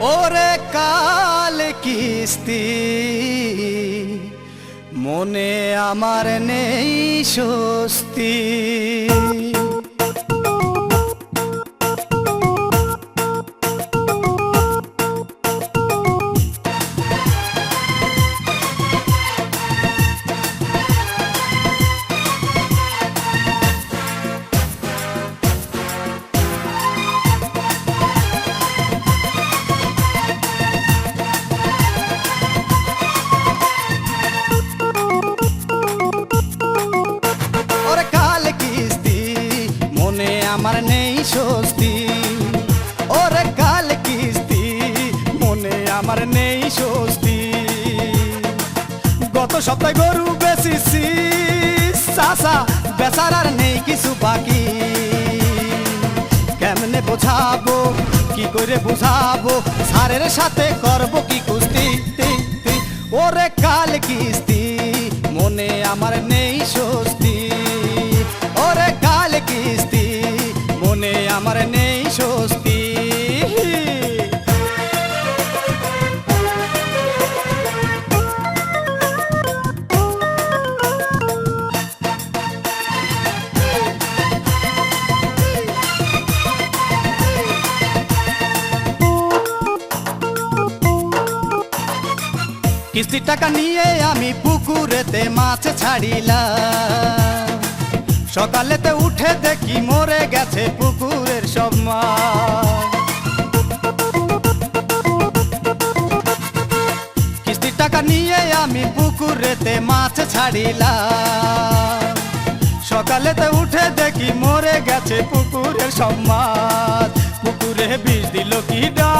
ওরে কাল কিস্তি। মনে আমার নেই স্বস্তি। সপ্তাহে গরু বেচিছি। চাষা বেচার আর নেই কিছু বাকি। কেমনে বোঝাবো, কি করে বোঝাবো? সারের সাথে করব কি কুস্তি। ওরে কাল কিস্তি, মনে আমার নেই স্বস্তি। ওরে কাল কিস্তি, মনে আমার নেই স্বস্তি। কিস্তির টাকা নিয়ে আমি পুকুরেতে মাছ ছাড়িলাম। সকালেতে উঠে দেখি মরে গেছে পুকুরের সব মাছ। কিস্তির টাকা নিয়ে আমি পুকুরেতে মাছ ছাড়িলাম। সকালেতে উঠে দেখি মরে গেছে পুকুরের সব মাছ। পুকুরে বিষ দিল কি ডা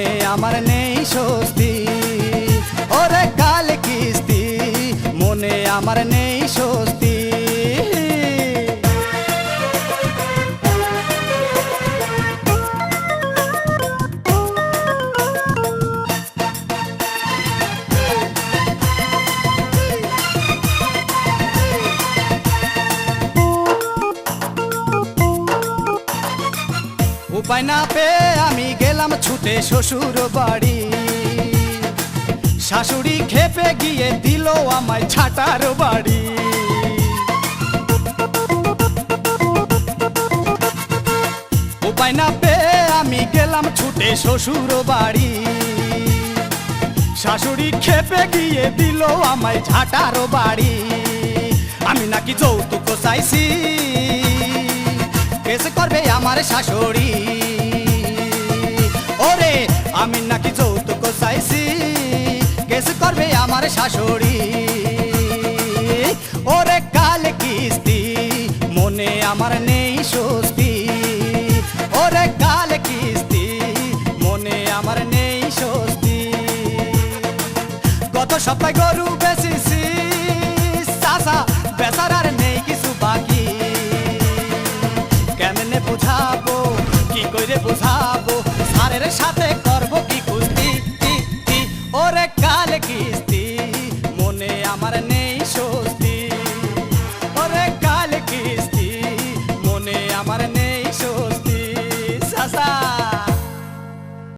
মনে আমার নেই স্বস্তি। ওরে কাল কিস্তি মনে আমার নেই স্বস্তি। উপায় না পেয়ে আমি গেলাম ছুটে শ্বশুর বাড়ি। শাশুড়ি খেপে গিয়ে দিল আমায় ছাটার বাড়ি। উপায় না পেয়ে আমি গেলাম ছুটে শ্বশুর বাড়ি। শাশুড়ি খেপে গিয়ে দিল আমায় ঝাঁটার বাড়ি। আমি নাকি যৌতুক চাইছি। কেস করবে আমার শাশুড়ি। ওরে, আমি নাকি যৌতুক চাইছি, কেস করবে আমার শাশুড়ি। ওরে, কাল কিস্তি, মনে আমার নেই স্বস্তি। ওরে, কাল কিস্তি, মনে আমার নেই স্বস্তি। গত সপ্তাহে গরু